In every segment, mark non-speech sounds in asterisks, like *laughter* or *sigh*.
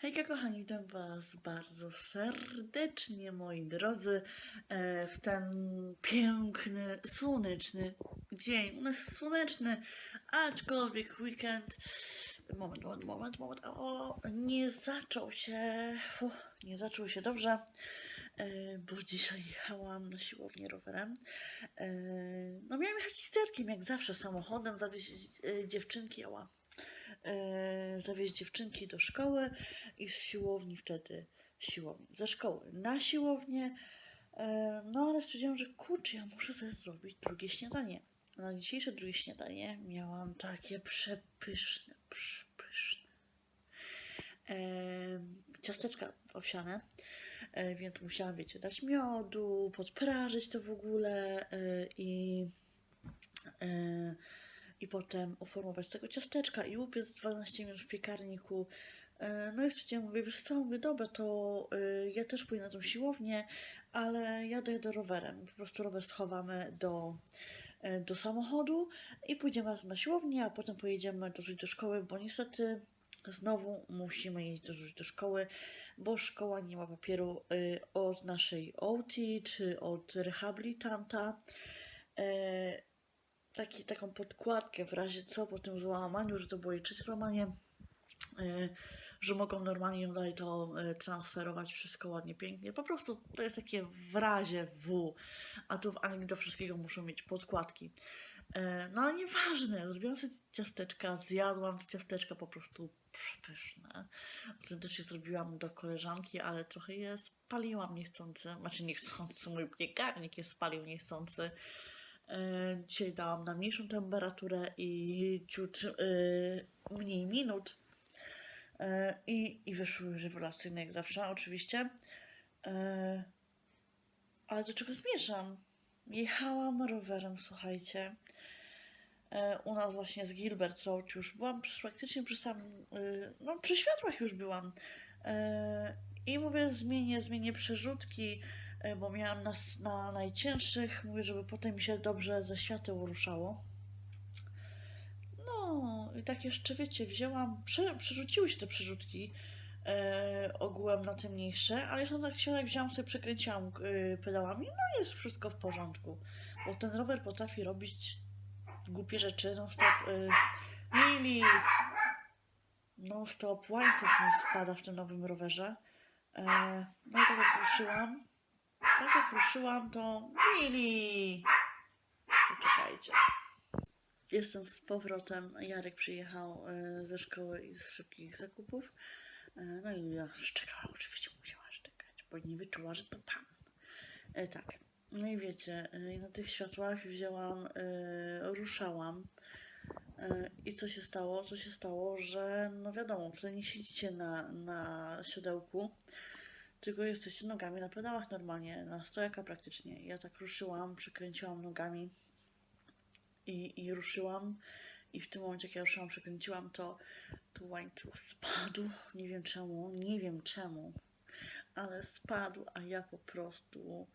Hejka kochani, witam Was bardzo serdecznie moi drodzy e, w ten piękny, słoneczny dzień. U nas słoneczny, aczkolwiek weekend, moment, moment, moment, moment, o, nie zaczął się, Uff, nie zaczął się dobrze, e, bo dzisiaj jechałam na siłownię rowerem. E, no miałam jechać sterkiem, jak zawsze samochodem, zawieźć dziewczynki, ała e, zawieźć dziewczynki do szkoły i z siłowni wtedy siłowni, ze szkoły na siłownię. E, no ale stwierdziłam, że kurczę, ja muszę sobie zrobić drugie śniadanie. Na dzisiejsze drugie śniadanie miałam takie przepyszne, przepyszne e, ciasteczka owsiane, e, więc musiałam, wiecie, dać miodu, podprażyć to w ogóle e, i e, i potem uformować tego ciasteczka i upiec 12 minut w piekarniku. E, No i stwierdziłam, mówię, wiesz co, mówię, dobra, to y, ja też pójdę na tą siłownię, ale ja dojadę rowerem. Po prostu rower schowamy do, e, do samochodu i pójdziemy razem na siłownię, a potem pojedziemy do, do szkoły, bo niestety znowu musimy jeździć do, do szkoły, bo szkoła nie ma papieru od naszej OT czy od rehabilitanta. Taki, taką podkładkę w razie co po tym złamaniu, że to było jej trzecie złamanie, y, że mogą normalnie dalej to y, transferować wszystko ładnie, pięknie. Po prostu to jest takie w razie W, a tu w Anglii do wszystkiego muszą mieć podkładki. E, No ale nieważne, zrobiłam sobie ciasteczka, zjadłam te ciasteczka po prostu przepyszne. Autentycznie zrobiłam do koleżanki, ale trochę je spaliłam niechcący. Znaczy niechcący, mój piekarnik je spalił niechcący. E, Dzisiaj dałam na mniejszą temperaturę i ciut e, mniej minut. E, I, I wyszły rewelacyjne jak zawsze, oczywiście. Ale do czego zmierzam? Jechałam rowerem, słuchajcie. U nas właśnie z Gilbert Road już byłam praktycznie przy samym, no przy światłach już byłam. I mówię, zmienię, zmienię przerzutki, bo miałam na, na najcięższych, mówię, żeby potem mi się dobrze ze świateł ruszało. No, i tak jeszcze, wiecie, wzięłam, prze, przerzuciły się te przerzutki e, ogółem na te mniejsze, ale jeszcze tak się wzięłam sobie, przekręciłam e, pedałami, no jest wszystko w porządku, bo ten rower potrafi robić głupie rzeczy, non stop, e, Mili, non stop, łańcuch mi spada w tym nowym rowerze, e, no i tak jak ruszyłam, tak jak ruszyłam, to Mili, poczekajcie. Jestem z powrotem. Jarek przyjechał e, ze szkoły i z szybkich zakupów. E, No i ja szczekała, oczywiście musiała szczekać, bo nie wyczuła, że to pan. E, tak. No i wiecie, na tych światłach wzięłam, ruszałam. I co się stało? Co się stało, że no wiadomo, wtedy nie siedzicie na, na siodełku, tylko jesteście nogami na pedałach normalnie, na stojaka praktycznie. Ja tak ruszyłam, przykręciłam nogami i, i ruszyłam. I w tym momencie, jak ja ruszyłam, przekręciłam, to, to łańcuch spadł. Nie wiem czemu, nie wiem czemu, ale spadł, a ja po prostu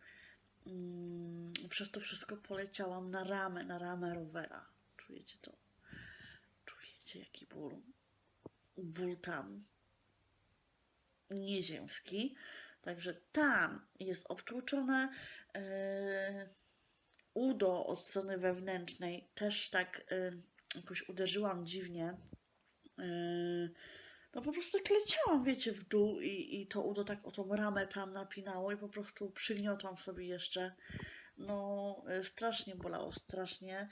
mm, przez to wszystko poleciałam na ramę, na ramę rowera. Czujecie to? Czujecie jaki ból? Ból tam. Nieziemski. Także tam jest obtłuczone. Yy, udo od strony wewnętrznej też tak y, jakoś uderzyłam dziwnie. Y, no po prostu tak leciałam, wiecie, w dół i, i to udo tak o tą ramę tam napinało i po prostu przygniotłam sobie jeszcze. No strasznie bolało, strasznie.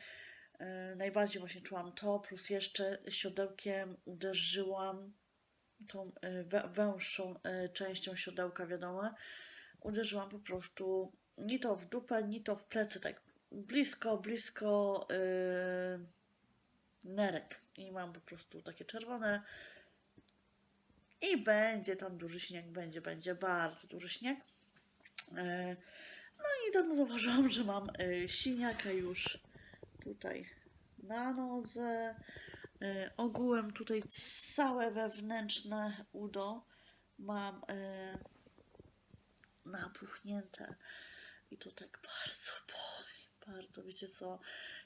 Najbardziej właśnie czułam to, plus jeszcze siodełkiem uderzyłam tą wę- węższą y, częścią siodełka, wiadomo. Uderzyłam po prostu ni to w dupę, ni to w plecy, tak blisko, blisko yy, nerek. I mam po prostu takie czerwone. I będzie tam duży śnieg, będzie, będzie bardzo duży śnieg. No i tam zauważyłam, że mam siniaka już tutaj na nodze. Yy, ogółem tutaj całe wewnętrzne udo mam yy, napuchnięte. I to tak bardzo boli, bardzo. Wiecie co,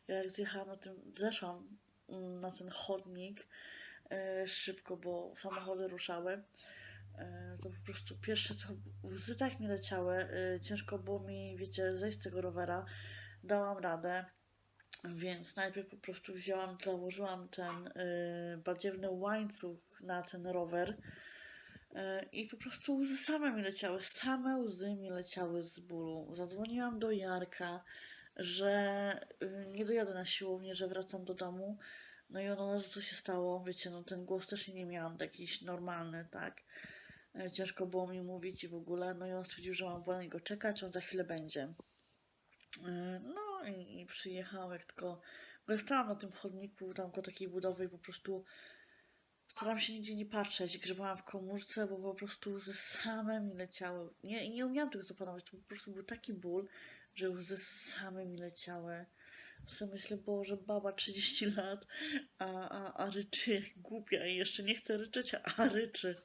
ja jak zjechałam na tym, zeszłam mm, na ten chodnik e, szybko, bo samochody ruszały, e, to po prostu pierwsze co łzy tak mi leciały, e, ciężko było mi, wiecie, zejść z tego rowera, dałam radę, więc najpierw po prostu wzięłam, założyłam ten y, badziewny łańcuch na ten rower y, i po prostu łzy same mi leciały, same łzy mi leciały z bólu. Zadzwoniłam do Jarka, że y, nie dojadę na siłownię, że wracam do domu. No i on od razu co się stało, wiecie, no ten głos też nie miałam jakiś normalny, tak. Y, Ciężko było mi mówić i w ogóle, no i on stwierdził, że mam wolno go czekać, on za chwilę będzie. E, I, i przyjechał, jak tylko. Bo stałam na tym chodniku, tam koło takiej budowy po prostu starałam się nigdzie nie patrzeć. Grzebałam w komórce, bo po prostu łzy same mi leciały. Nie, nie umiałam tego zapanować. To po prostu był taki ból, że łzy same mi leciały. Sobie myślę, Boże, baba 30 lat, a, a, a ryczy jak głupia i jeszcze nie chce ryczeć, a ryczy.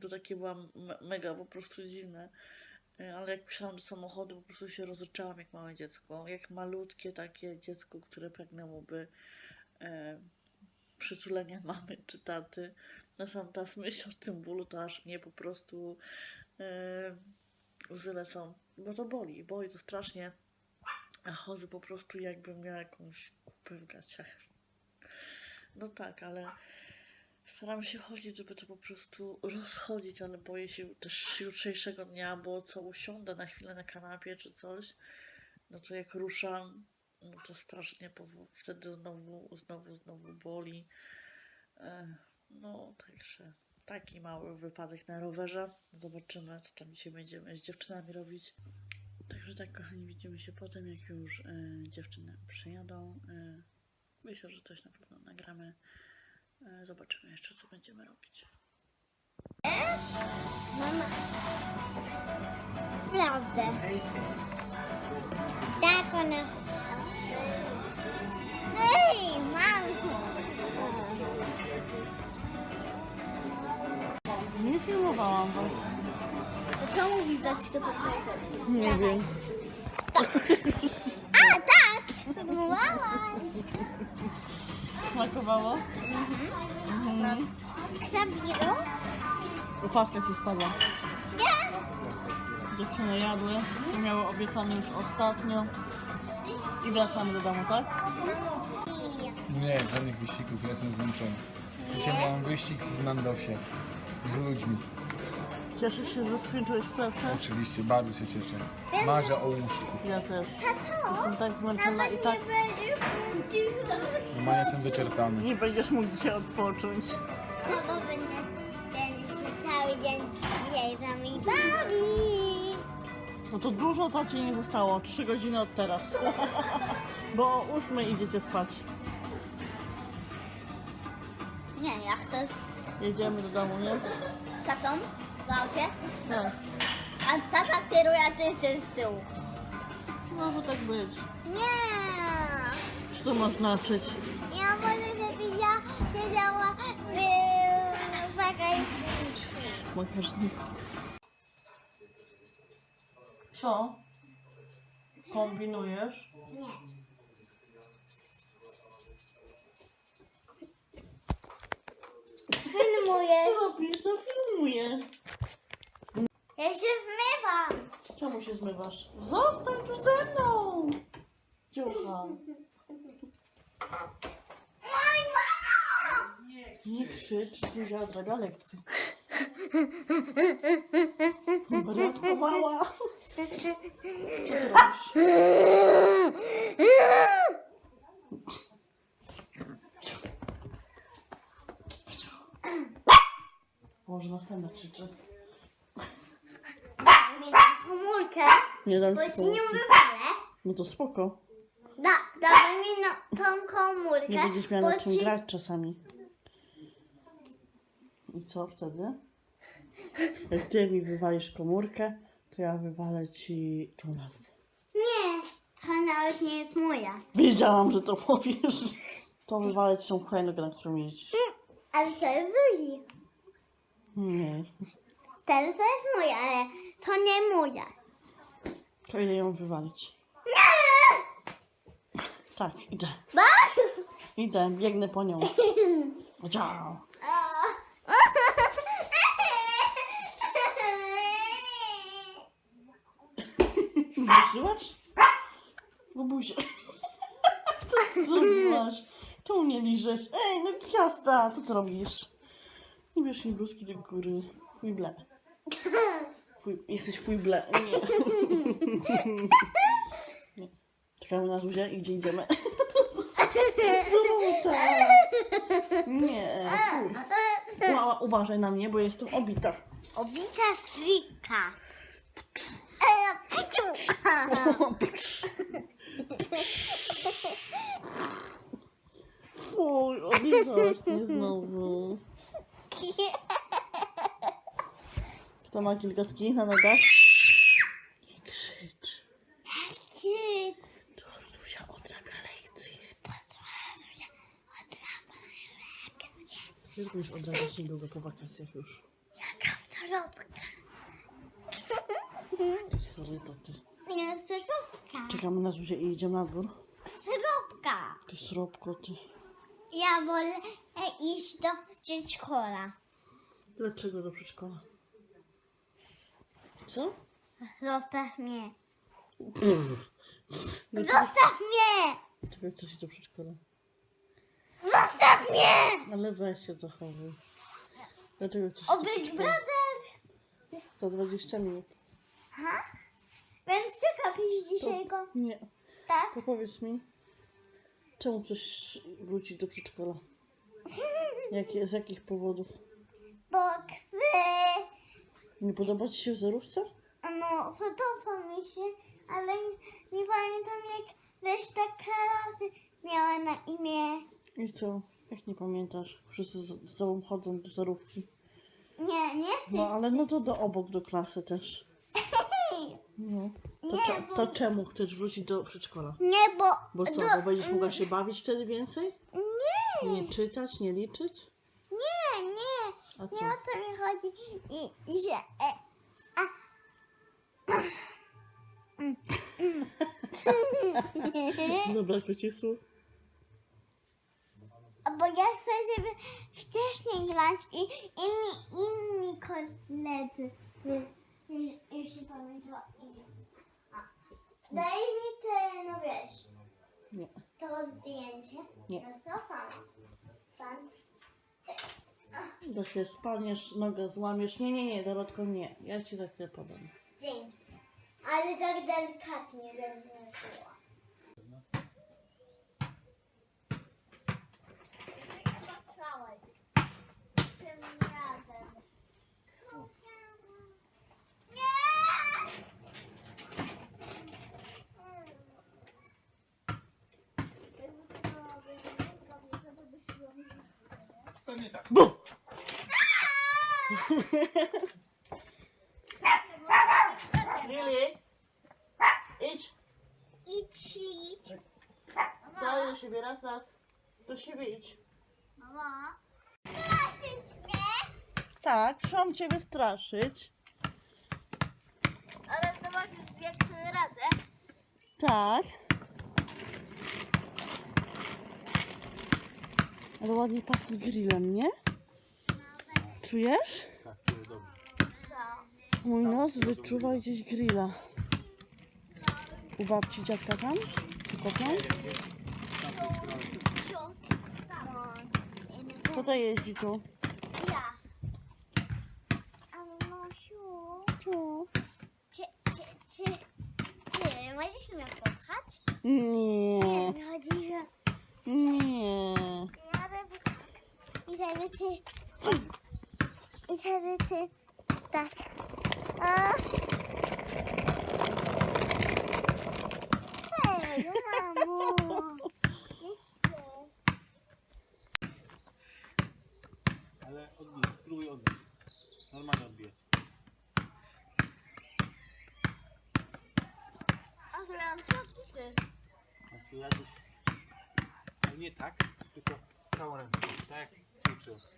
To takie była me- mega po prostu dziwne. E, Ale jak wsiadłam do samochodu, po prostu się rozryczałam jak małe dziecko. Jak malutkie takie dziecko, które pragnęłoby e, przytulenia mamy czy taty. No sam teraz myśl o tym bólu, to aż mnie po prostu e, łzy lecą. Bo to boli, boli to strasznie. A chodzę po prostu jakbym miała jakąś kupę w gaciach. No tak, ale Staram się chodzić, żeby to po prostu rozchodzić, ale boję się też jutrzejszego dnia, bo co usiądę na chwilę na kanapie czy coś, no to jak ruszam, no to strasznie wtedy znowu, znowu, znowu boli. No, także taki mały wypadek na rowerze. Zobaczymy, co tam dzisiaj będziemy z dziewczynami robić. Także tak, kochani, widzimy się potem, jak już e, dziewczyny przyjadą. E, myślę, że coś na pewno nagramy. E, Zobaczymy jeszcze, co będziemy robić. Mama. Sprawdzę. Tak, ona. Hej, mamo. Nie filmowałam was. Czemu widać to podkreślać? Nie wiem. A, tak! Próbowałaś. Smakowało? Krabiru? Opaska ci spadła. Nie. Dziewczyny jadły. Miały obiecane już ostatnio. I wracamy do domu, tak? Nie, żadnych wyścigów, ja jestem zmęczony. Dzisiaj miałem wyścig w Nandosie z ludźmi. Cieszysz się, że skończyłeś pracę? Oczywiście, bardzo się cieszę. Marzę o łóżku. Ja też. Tato. Jestem tak zmęczona i tak Normalnie jestem wyczerpany. nie będziesz mógł dzisiaj odpocząć. No bo będę, będę się cały dzień dzisiaj z nami bawić. No to dużo tacie nie zostało. Trzy godziny od teraz. *laughs* Bo o ósmej idziecie spać. Nie, ja chcę Jedziemy do domu, nie? z tatą w aucie, Tak. a tata kieruje, a ty jesteś z tyłu. Może tak być. Nie! Co to ma znaczyć? Ja wolę, żeby ja siedziała w bagażniku. w bagażniku. Co? Kombinujesz? Nie. Filmuję. Co robisz? To filmuję. Ja się zmywam. Czemu się zmywasz? Zostań tu ze mną! Ciucha. Oj, mama! Nie krzycz, Zuzia odwega lekcję. Bratko mała. Co ty robisz? Może następna krzyczy. Daj mi tą komórkę, Nie dam bo ci ci nie pomocy. wywalę. No to spoko. Da, daj mi no, tą komórkę. Nie będziesz miała bo na czym ci- grać czasami. I co wtedy? Jak ty mi wywalisz komórkę, to ja wywalę ci tą lampkę. Nie, to nawet nie jest moja. Wiedziałam, że to powiesz. To wywalę ci tą hulajnogę, na którą jeździsz. Ale to jest Zuzi. Nie. Teraz to jest moja, ale to nie moja. To idę ją wywalić. Tak, idę. Idę, biegnę po nią. Ciao. Buziłaś? Bubuzie. Zobacz. Tu mnie liżesz. Ej, no piasta, co ty robisz? Nie bierz mi bluzki do góry. Chuj bleb. Fuj, jesteś fuj ble. *laughs* Nie. Czekamy na Zuzię i gdzie idziemy? Żółta. *laughs* Nie, fuj. Mała, uważaj na mnie, bo jestem obita. Obita strika. E, piciu. Fuj, oblizałaś mnie znowu. *laughs* To ma kilkatki na nogach? Nie krzycz. Krzycz. To Zuzia odrabia lekcje. Już już odrabiać niedługo po wakacjach już. Jaka sorobka. Sorry, to ty. Nie, sorobka. Czekamy na Zuzię i idziemy na dwór. Sorobka. Ty srobko, ty. Ja wolę iść do przedszkola. Dlaczego do przedszkola? Co? Zostaw mnie. No Zostaw mnie! Czekaj, chcesz iść do przedszkola. Zostaw mnie! Ale weź się zachowuj. Dlaczego iść O Big? Brother! Za 20 minut. Ha? Więc czekam już dzisiaj go. Nie. Tak? To powiedz mi, czemu chcesz wrócić do przedszkola? *laughs* Jakie, z jakich powodów? Bo chcę. Nie podoba ci się wzorówce? No, podoba mi się, ale nie, nie pamiętam jak reszta klasy miała na imię. I co? Jak nie pamiętasz? Wszyscy z, z tobą chodzą do wzorówki. Nie, nie No ale no to do obok do klasy też. *laughs* No. To, Nie, cze- bo- to czemu chcesz wrócić do przedszkola? Nie, bo... Bo co, do- bo będziesz mogła się bawić wtedy więcej? Nie, Nie czytać, nie liczyć? Nie, co? O to mi chodzi. I, i że... E, a... Dobra, Kocisłu. Bo ja chcę, żeby wcześniej grać i inni, inni koledzy y, y, już się pamiętała. Daj mi te, no wiesz, Nie. to zdjęcie. Nie. No to samo. Sam. Do się spaniesz, nogę złamiesz. Nie, nie, nie, Dorotko, nie. Ja ci za chwilę podam. Dzięki. Ale tak delikatnie będę była. Tym razem. Nie! Pewnie tak. Lili, idź. Idź, idź. Daj do siebie, raz, raz. Do siebie idź. Mama. Tak, przyszłam cię wystraszyć. Ale zobaczysz jak sobie radzę. Tak. Ale ładnie pachnie grillem, nie? Czujesz? Tak, tyle dobrze. Co? Mój nos wyczuwa gdzieś grilla. U babci dziadka tam? Tylko tam? Kto to jeździ tu? Ja. A Mosiu, Co? czy, czy, będziesz mnie popchać? Nie, chodzi, że nie. ja robię tak. I wtedy ty, i wtedy ty, tak. A. Hej, mamo. Jeszcze. Ale odbij, spróbuj odbić. Normalnie odbijać. A zrobiłam co ty? A jakoś... ale Nie tak, tylko całą rękę. Tak jak ćwiczył.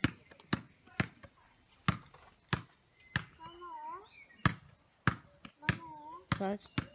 Mamo? Mamo? Tak?